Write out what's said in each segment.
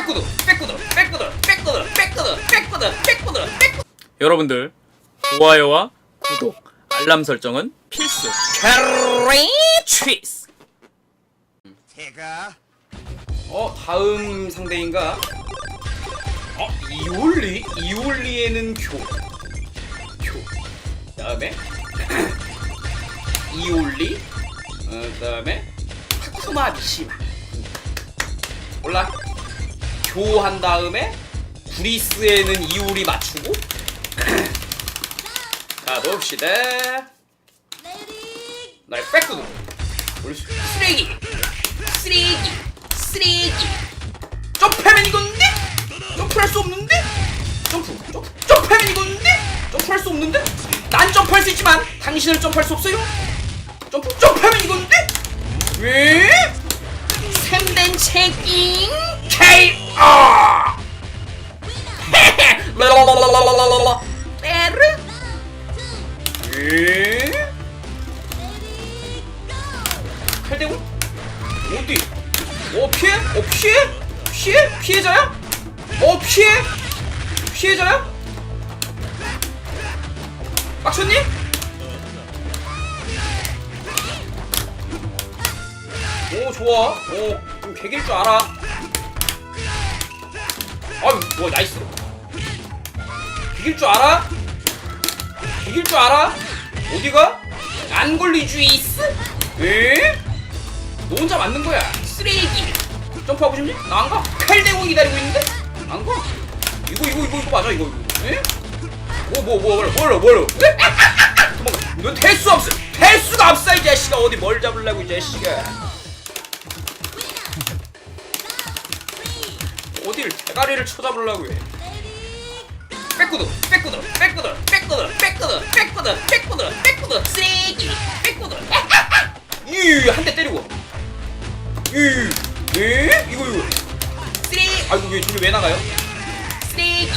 백구드 백구드 백구드 백구드 백구드 백구드 백구드 백구드 여러분들 좋아요와 구독 알람 설정은 필수. 캐리 치스 제가 어 다음 상대인가? 어 이올리 이올리에는 교교. 다음에 이올리 어 그다음에 타쿠마 미시마. 몰라 교한 다음에 구리스에는 이올이 맞추고. 자 넣읍시다. 날 뺏거든 쓰레기. 쓰레기. 쓰레기. 점프하면 이건데? 점프할 수 없는데? 점프. 점프 점프하면 이건데? 점프할 수 없는데? 난 점프할 수 있지만 당신은 점프할 수 없어요. 점프 점프하면 이건데? 왜? 샘된 체킹 KO 랄랄랄랄랄랄랄라 에르 칼대고 어디 어 피해 어 피해 피해 피해자야 어 피해 피해자야 빡쳤니 오 좋아. 오좀 개길 줄 알아. 아유 뭐 나이스 개길 줄 알아? 개길 줄 알아? 어디가? 안 걸리주 있어? 에? 너 혼자 맞는 거야. 쓰레기. 점프하고 싶니? 나 안 가. 칼 대고 기다리고 있는데? 안 가. 이거 이거 이거 이거 맞아 이거. 에? 뭐뭐 뭐. 에? 도망가. 너 대수 없어. 대수가 없어 이 자식아. 어디 뭘 잡으려고 이 자식아. 어디를 대가리를 쳐잡으려고 해. 백구드, 백구드, 백구드, 백구드, 백구드, 백구드, 백구드, 백구드, 쓰레기, 백구드. 이한 대 때리고. 이, 에? 이거 이거. 쓰레기. 아이고 왜 저기 왜 나가요? 쓰레기.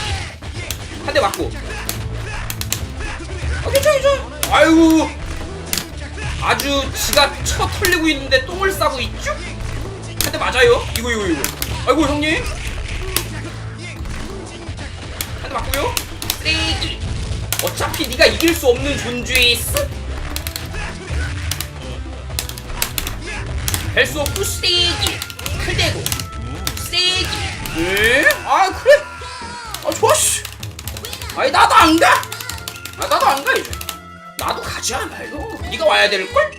한 대 맞고. 아 괜찮아 괜찮아. 아이고. 아주 지가 쳐 털리고 있는데 똥을 싸고 있죠? 한 대 맞아요. 이거 이거 이거. 아이고 형님. 한대 맞고요. 쓰레기. 어차피 네가 이길 수 없는 있어. 벨수 없고 쓰레기. 칼대고. 쓰레기. 에? 아 그래? 아 씨. 아니 나도 안 가. 아 나도 안 가 이제. 나도 가지 않아요. 네가 와야 될 걸?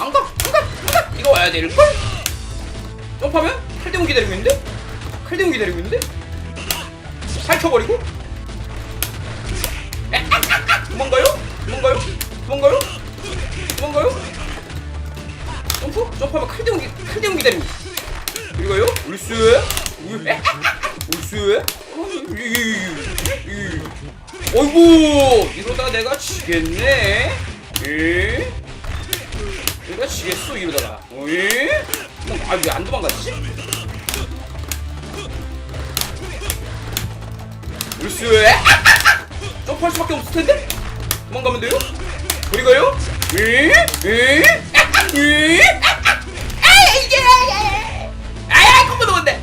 안 가. 안 가. 안 가. 네가 와야 될 걸? 점프하면 칼대고 기다리고 있는데? 칼대고 기다리고 있는데? 살켜버리고? 도망가요? 도망가요? 도망가요? 도망가요? 점프? 점프하면 칼 대고, 기- 칼 대고 기다리고 이거요? 울스? 울스? 어이구 이러다가 내가 지겠네 에? 내가 지겠어 이러다가 에? 아왜 안 도망갔지? 울스? 점프할 수밖에 없을 텐데? 도망가면 돼요? 그리고요? 에? 에? 에? 아야 컴보 놓은데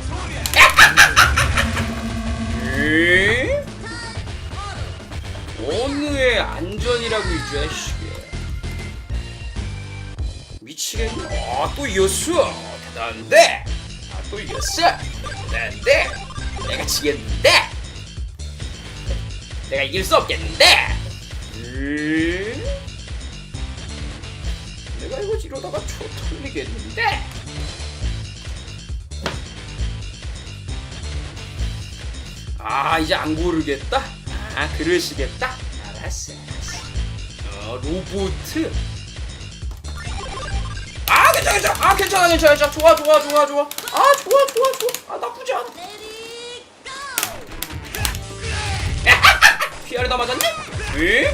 에? 어느의 안전이라고 이 자식이 미치겠네 아또 이겼어 대단한데 아또 이겼어 대단한데 내가 지겠는데 내가 이길 수 없겠는데 에? 내가 이거 이러다가 초 털리겠는데? 아 이제 안 고르겠다? 아 그러시겠다? 알았어 알았어. 어 로보트 아 괜찮아 괜찮아. 아 괜찮아 괜찮아 괜찮아. 좋아 좋아 좋아 좋아. 아 좋아 좋아 좋아. 아 나쁘지 않아. 피아르다 맞았네? 왜?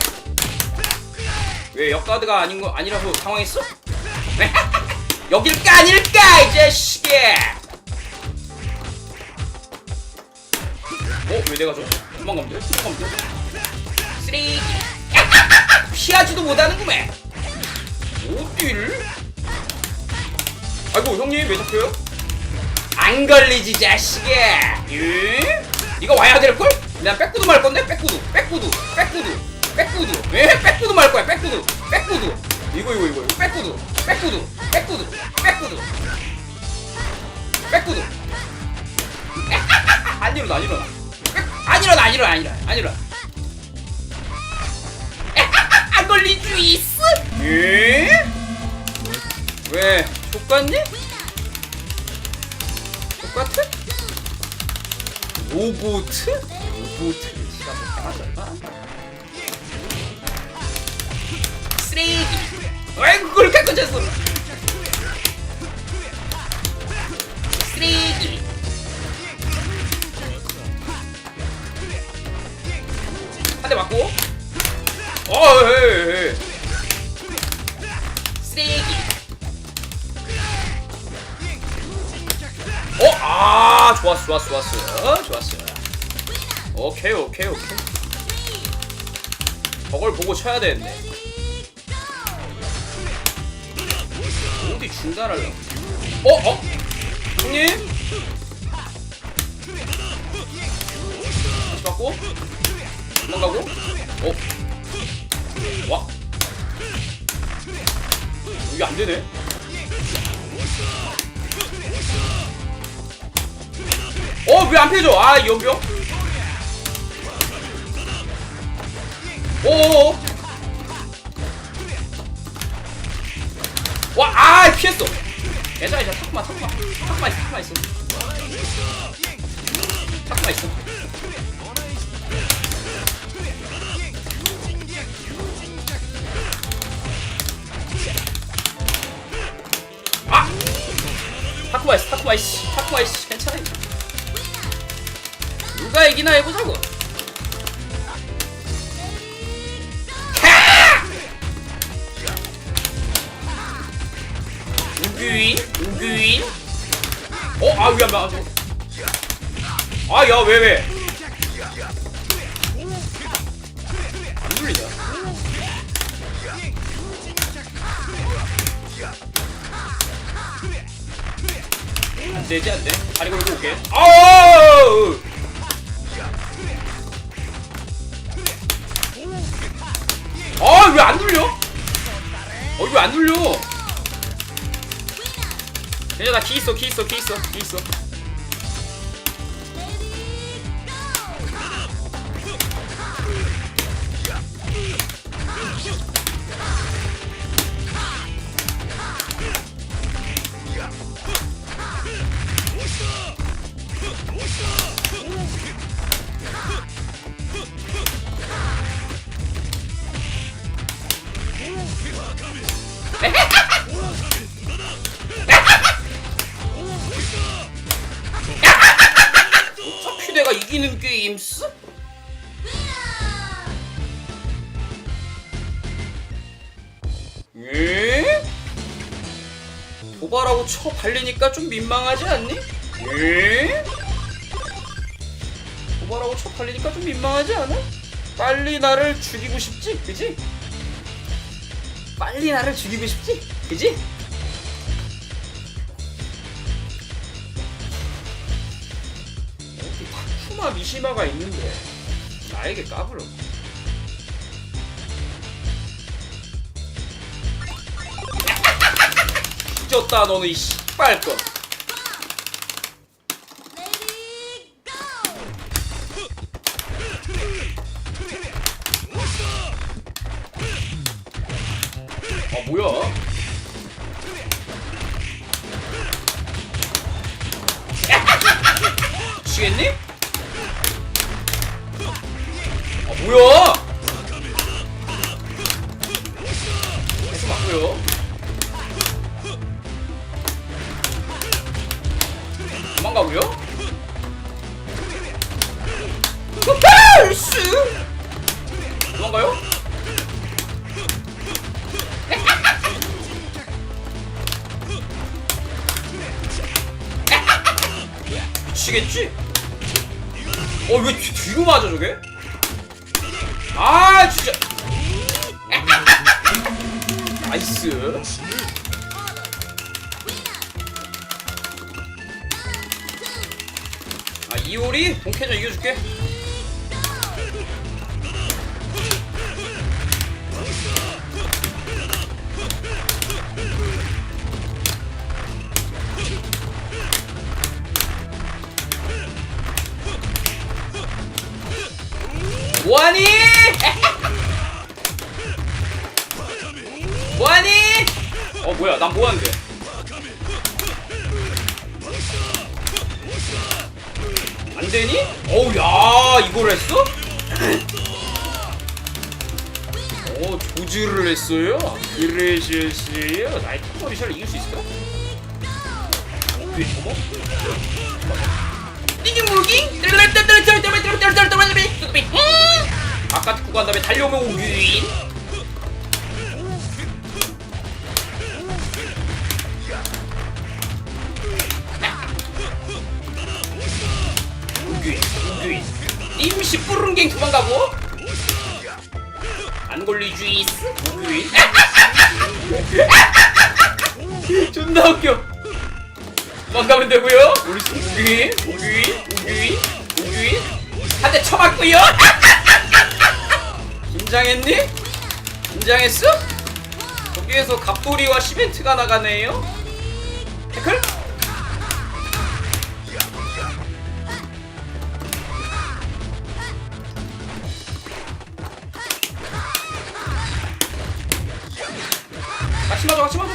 왜 역가드가 아닌 거 아니라서 당황했어? 여길까 아닐까 이 자식이 어? 왜 내가 저 도망가면 돼? 도망가면 돼? 쓰레기 피하지도 못하는구만 어딜? 아이고 형님 왜 잡혀요? 안 걸리지 자식아 예? 이거 와야 될걸? 난 백구도 말 건데 백구도 백구도 백구도 백구도 예? 백구도 말 거야 백구도 백구도 이거 이거 이거 백구도 백구도 백구도 백구도 백구도 안 일어나 안 일어나 백- 안 일어나 안 일어나 안 일어나 안 일어나 안 걸린 줄 있어? 예? 왜? 족같니? 족같아? 로보트? 로보트를 지가 못하잖 쓰레기 아이고 그걸 갖고 졌어? 쓰레기. 한 대 맞고. 어 헤이, 헤이. 쓰레기. 어? 아 좋았어 좋았어 좋았어. 좋았어 오케이 오케이 오케이. 저걸 보고 쳐야 되는데 어디 중단하려고 어? 어? 형님? 다시 받고 도망가고 어? 와 이게 안되네 어, 왜안 펴져? 아, 이 연병? 오오오. 와, 아, 피했어. 괜찮아, 괜찮아. 탁구만, 탁구만. 탁구만 있어, 탁구만 있어. 탁구만 있어. 아! 탁구만 있어, 탁구만 있어. 탁구만 있어. 괜찮아. 누가 이기나 해보자고. 우규인? 우규인? 어? 아, 왜안 맞아? 아, 야, 왜, 왜? 안 눌리냐? 안 되지, 안 돼. 다리 걸고 올게. 아우! 아, 왜 안 눌려? 어, 왜안 눌려? 괜찮아, 키 있어, 키 있어, 키 있어, 키 있어. 도발하고 쳐 발리니까 좀 민망하지 않니? 예? 도발하고 쳐 발리니까 좀 민망하지 않아? 빨리 나를 죽이고 싶지? 그지? 빨리 나를 죽이고 싶지? 그지? 어디 타쿠마 미시마가 있는데 나에게 까불어 졌다 너는 이 씨발거 아 뭐야 미치겠니? 아 뭐야? 미치겠지? 어, 왜 뒤- 뒤로 맞아, 저게? 아, 진짜. 나이스. 아 이효리 본캐전 이겨줄게 난 뭐하는데 안 되니? 어우 야 이걸 했어? 어 조즈를 했어요? 그러셨어요? 나의 탑머리샤를 이길 수 있을까? 왜 어머? 이게 뭐기? 바깥 구간 다음에 달려오면 오긴 임시 뿌릉갱 도망가고. 안 걸리주이스 오긴 존나 웃겨. 도망가면 되고요. 우리 오긴 오긴 오긴 오긴 한대 쳐맞고요. 긴장했니? 긴장했어? 거기에서 갑돌이와 시멘트가 나가네요. 태클? 같이 맞아 같이 맞아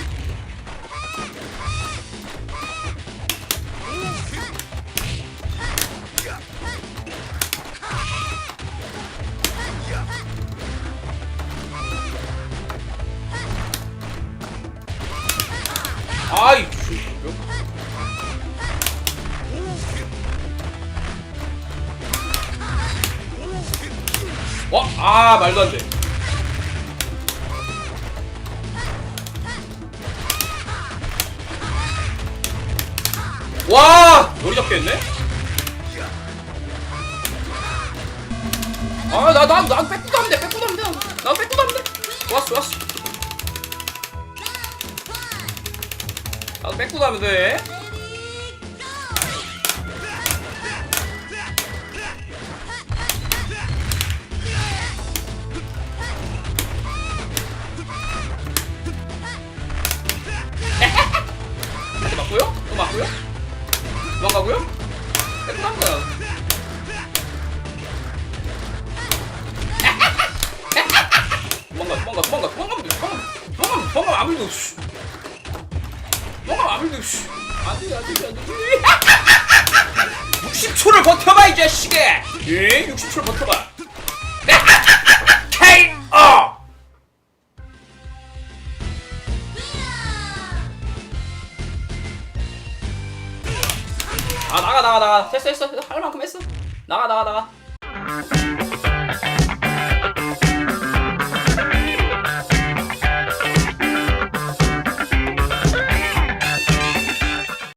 아이 와, 아 말도 안 돼. 와, 머리 잡겠네. 아, 나, 나, 나 뺏고 가면 돼, 뺏고 가면 돼. 나 뺏고 가면 돼. 좋았어, 좋았어. 나도 뺏고 가면 돼. 맞고요? 또 맞고요? 도망가고요? 간 거야. 도망가, 도망가, 도망가, 도망가면 돼, 도망가, 도망가, 도망가, 아무 일도 없이. 뭐가 아무리 씨. 안돼 안 돼 안 돼 60초를 버텨봐 이 자식아 예? 60초를 버텨봐 됐어 됐어. 할 만큼 했어. 나가 나가 나가